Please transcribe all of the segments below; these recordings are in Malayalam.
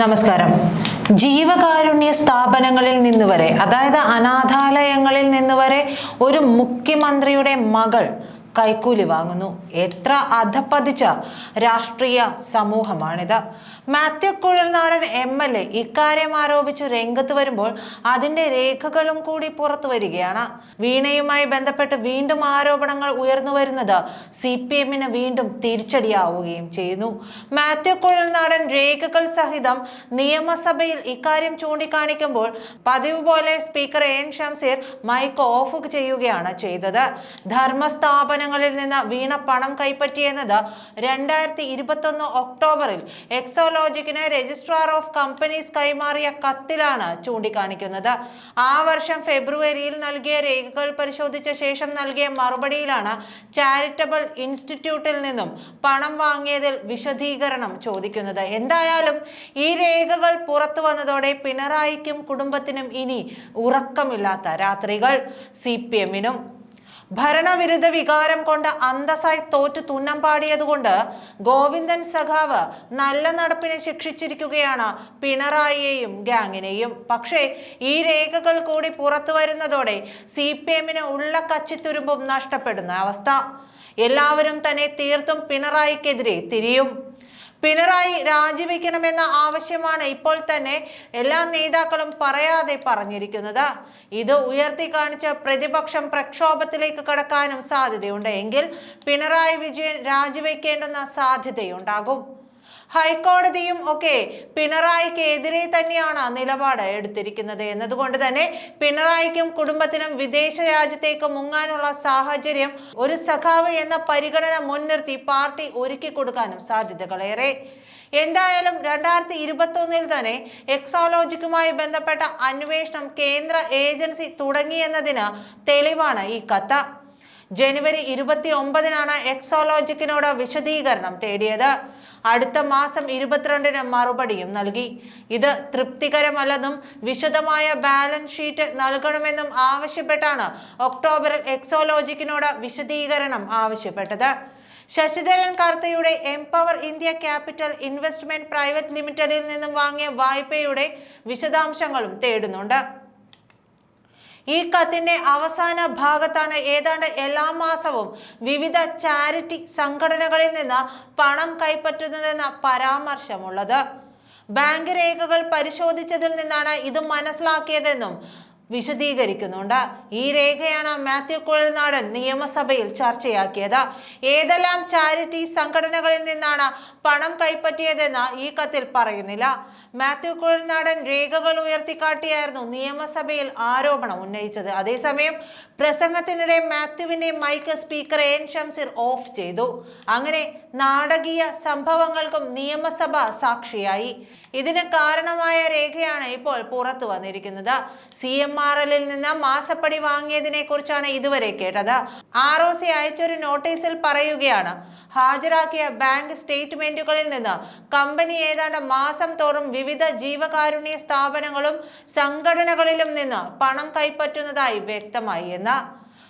നമസ്കാരം. ജീവകാരുണ്യ സ്ഥാപനങ്ങളിൽ നിന്ന് വരെ അതായത് അനാഥാലയങ്ങളിൽ നിന്ന് വരെ ഒരു മുഖ്യമന്ത്രിയുടെ മകൾ കൈക്കൂലി വാങ്ങുന്നു. എത്ര അധപ്പതിച്ച രാഷ്ട്രീയ സമൂഹമാണിത്. Mathew Kuzhalnadan M L A ഇക്കാര്യം ആരോപിച്ചു രംഗത്ത് വരുമ്പോൾ അതിന്റെ രേഖകളും കൂടി പുറത്തു വരികയാണ്. വീണയുമായി ബന്ധപ്പെട്ട് വീണ്ടും ആരോപണങ്ങൾ ഉയർന്നു വരുന്നത് സി പി എമ്മിന് വീണ്ടും തിരിച്ചടിയാവുകയും ചെയ്യുന്നു. മാത്യു കുഴൽനാടൻ രേഖകൾ സഹിതം നിയമസഭയിൽ ഇക്കാര്യം ചൂണ്ടിക്കാണിക്കുമ്പോൾ പതിവ് പോലെ speaker N Shamseer mike off ചെയ്യുകയാണ് ചെയ്തത്. ധർമ്മസ്ഥാപനങ്ങളിൽ നിന്ന് വീണ പണം കൈപ്പറ്റിയെന്നത് രണ്ടായിരത്തി ഇരുപത്തൊന്ന് ഒക്ടോബറിൽ എക്സോലോജിക്കിന് രജിസ്ട്രാർ ഓഫ് കമ്പനീസ് കൈമാറിയ കത്തിലാണ് ചൂണ്ടിക്കാണിക്കുന്നത്. ആ വർഷം ഫെബ്രുവരിയിൽ നൽകിയ രേഖകൾ പരിശോധിച്ച ശേഷം നൽകിയ മറുപടിയിലാണ് ചാരിറ്റബിൾ ഇൻസ്റ്റിറ്റ്യൂട്ടിൽ നിന്നും പണം വാങ്ങിയതിൽ വിശദീകരണം ചോദിക്കുന്നത്. എന്തായാലും ഈ രേഖകൾ പുറത്തു വന്നതോടെ പിണറായിക്കും കുടുംബത്തിനും ഇനി ഉറക്കമില്ലാത്ത രാത്രികൾ. സി പി എമ്മിനും ഭരണവിരുദ്ധ വികാരം കൊണ്ട് അന്തസ്സായി തോറ്റു തുന്നം പാടിയതുകൊണ്ട് ഗോവിന്ദൻ സഖാവ് നല്ല നടപ്പിനെ ശിക്ഷിച്ചിരിക്കുകയാണ് പിണറായിയെയും ഗാങ്ങിനെയും. പക്ഷേ ഈ രേഖകൾ കൂടി പുറത്തു വരുന്നതോടെ സി പി എമ്മിന് ഉള്ള കച്ചിത്തുരുമ്പും നഷ്ടപ്പെടുന്ന അവസ്ഥ. എല്ലാവരും തന്നെ തീർത്തും പിണറായിക്കെതിരെ തിരിയും. പിണറായി രാജിവെക്കണമെന്ന ആവശ്യമാണ് ഇപ്പോൾ തന്നെ എല്ലാ നേതാക്കളും പറയാതെ പറഞ്ഞിരിക്കുന്നത്. ഇത് ഉയർത്തി കാണിച്ച പ്രതിപക്ഷം പ്രക്ഷോഭത്തിലേക്ക് കടക്കാനും സാധ്യതയുണ്ട്. എങ്കിൽ പിണറായി വിജയൻ രാജിവെക്കേണ്ടുന്ന സാധ്യതയുണ്ടാകും. ഹൈക്കോടതിയും ഒക്കെ പിണറായിക്ക് എതിരെ തന്നെയാണ് നിലപാട് എടുത്തിരിക്കുന്നത്. എന്നതുകൊണ്ട് തന്നെ പിണറായിക്കും കുടുംബത്തിനും വിദേശ രാജ്യത്തേക്ക് മുങ്ങാനുള്ള സാഹചര്യം ഒരു സഖാവ് എന്ന പരിഗണന മുൻനിർത്തി പാർട്ടി ഒരുക്കി കൊടുക്കാനും സാധ്യതകളേറെ. എന്തായാലും രണ്ടായിരത്തി ഇരുപത്തി ഒന്നിൽ തന്നെ എക്സോളോജിക്കുമായി ബന്ധപ്പെട്ട അന്വേഷണം കേന്ദ്ര ഏജൻസി തുടങ്ങിയെന്നതിന് തെളിവാണ് ഈ കത്ത്. ജനുവരി ഇരുപത്തി ഒമ്പതിനാണ് എക്സോളോജിക്കിനോട് വിശദീകരണം തേടിയത്. അടുത്ത മാസം ഇരുപത്തിരണ്ടിന് മറുപടിയും നൽകി. ഇത് തൃപ്തികരമല്ലെന്നും വിശദമായ ബാലൻസ് ഷീറ്റ് നൽകണമെന്നും ആവശ്യപ്പെട്ടാണ് ഒക്ടോബറിൽ എക്സോളോജിക്കിനോട് വിശദീകരണം ആവശ്യപ്പെട്ടത്. Sasidharan കാർത്തയുടെ empower India capital investment private ലിമിറ്റഡിൽ നിന്നും വാങ്ങിയ വായ്പയുടെ വിശദാംശങ്ങളും തേടുന്നുണ്ട്. ഈ കത്തിന്റെ അവസാന ഭാഗത്താണ് ഏതാണ്ട് എല്ലാ മാസവും വിവിധ ചാരിറ്റി സംഘടനകളിൽ നിന്ന് പണം കൈപ്പറ്റുന്നതെന്ന പരാമർശമുള്ളത്. ബാങ്ക് രേഖകൾ പരിശോധിച്ചതിൽ നിന്നാണ് ഇത് മനസ്സിലാക്കിയതെന്നും വിശദീകരിക്കുന്നുണ്ട്. ഈ രേഖയാണ് മാത്യു കുഴൽനാടൻ നിയമസഭയിൽ ചർച്ചയാക്കിയത്. ഏതെല്ലാം ചാരിറ്റി സംഘടനകളിൽ നിന്നാണ് പണം കൈപ്പറ്റിയതെന്ന് ഈ കത്തിൽ പറയുന്നില്ല. മാത്യു കുഴൽനാടൻ രേഖകൾ ഉയർത്തിക്കാട്ടിയായിരുന്നു നിയമസഭയിൽ ആരോപണം ഉന്നയിച്ചത്. അതേസമയം പ്രസംഗത്തിനിടെ മാത്യുവിന്റെ mike speaker N Shamsir off ചെയ്തു. അങ്ങനെ നാടകീയ സംഭവങ്ങൾക്കും നിയമസഭ സാക്ഷിയായി. ഇതിന് കാരണമായ രേഖയാണ് ഇപ്പോൾ പുറത്തു വന്നിരിക്കുന്നത്. സി എം എല്ലിൽ നിന്ന് മാസപ്പടി വാങ്ങിയതിനെ കുറിച്ചാണ് ഇതുവരെ കേട്ടത്. ആർ ഒ സി അയച്ചൊരു നോട്ടീസിൽ പറയുകയാണ് ഹാജരാക്കിയ ബാങ്ക് സ്റ്റേറ്റ്മെന്റുകളിൽ നിന്ന് കമ്പനി ഏതാണ്ട് മാസം തോറും വിവിധ ജീവകാരുണ്യ സ്ഥാപനങ്ങളും സംഘടനകളിലും നിന്ന് പണം കൈപ്പറ്റുന്നതായി വ്യക്തമായി എന്ന്.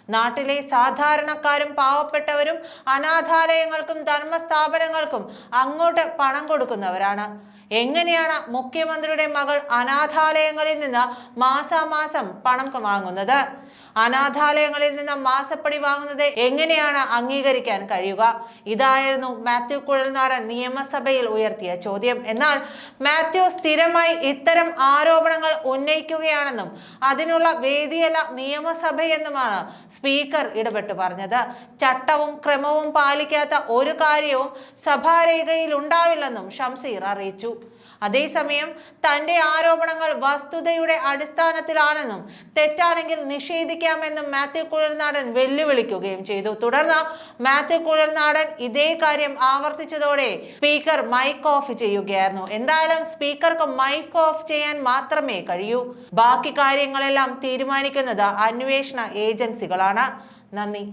നാട്ടിലെ സാധാരണക്കാരും പാവപ്പെട്ടവരും അനാഥാലയങ്ങൾക്കും ധർമ്മസ്ഥാപനങ്ങൾക്കും അങ്ങോട്ട് പണം കൊടുക്കുന്നവരാണ്. എങ്ങനെയാണ് മുഖ്യമന്ത്രിയുടെ മകൾ അനാഥാലയങ്ങളിൽ നിന്ന് മാസാമാസം പണം വാങ്ങുന്നത്? അനാഥാലയങ്ങളിൽ നിന്ന് മാസപ്പടി വാങ്ങുന്നത് എങ്ങനെയാണ് അംഗീകരിക്കാൻ കഴിയുക? ഇതായിരുന്നു മാത്യു കുഴൽനാടൻ നിയമസഭയിൽ ഉയർത്തിയ ചോദ്യം. എന്നാൽ മാത്യു സ്ഥിരമായി ഇത്തരം ആരോപണങ്ങൾ ഉന്നയിക്കുകയാണെന്നും അതിനുള്ള വേദിയല്ല നിയമസഭയെന്നുമാണ് സ്പീക്കർ ഇടപെട്ട് പറഞ്ഞത്. ചട്ടവും ക്രമവും പാലിക്കാത്ത ഒരു കാര്യവും സഭാരേഖയിൽ ഉണ്ടാവില്ലെന്നും ഷംസീർ അറിയിച്ചു. അതേസമയം തന്റെ ആരോപണങ്ങൾ വസ്തുതയുടെ അടിസ്ഥാനത്തിലാണെന്നും തെറ്റാണെങ്കിൽ നിഷേധിക്കാമെന്നും മാത്യു കുഴൽനാടൻ വെല്ലുവിളിക്കുകയും ചെയ്തു. തുടർന്ന് മാത്യു കുഴൽനാടൻ ഇതേ കാര്യം ആവർത്തിച്ചതോടെ സ്പീക്കർ മൈക്ക് ഓഫ് ചെയ്യുകയായിരുന്നു. എന്തായാലും സ്പീക്കർക്ക് മൈക്ക് ഓഫ് ചെയ്യാൻ മാത്രമേ കഴിയൂ. ബാക്കി കാര്യങ്ങളെല്ലാം തീരുമാനിക്കുന്നത് അന്വേഷണ ഏജൻസികളാണ്. നന്ദി.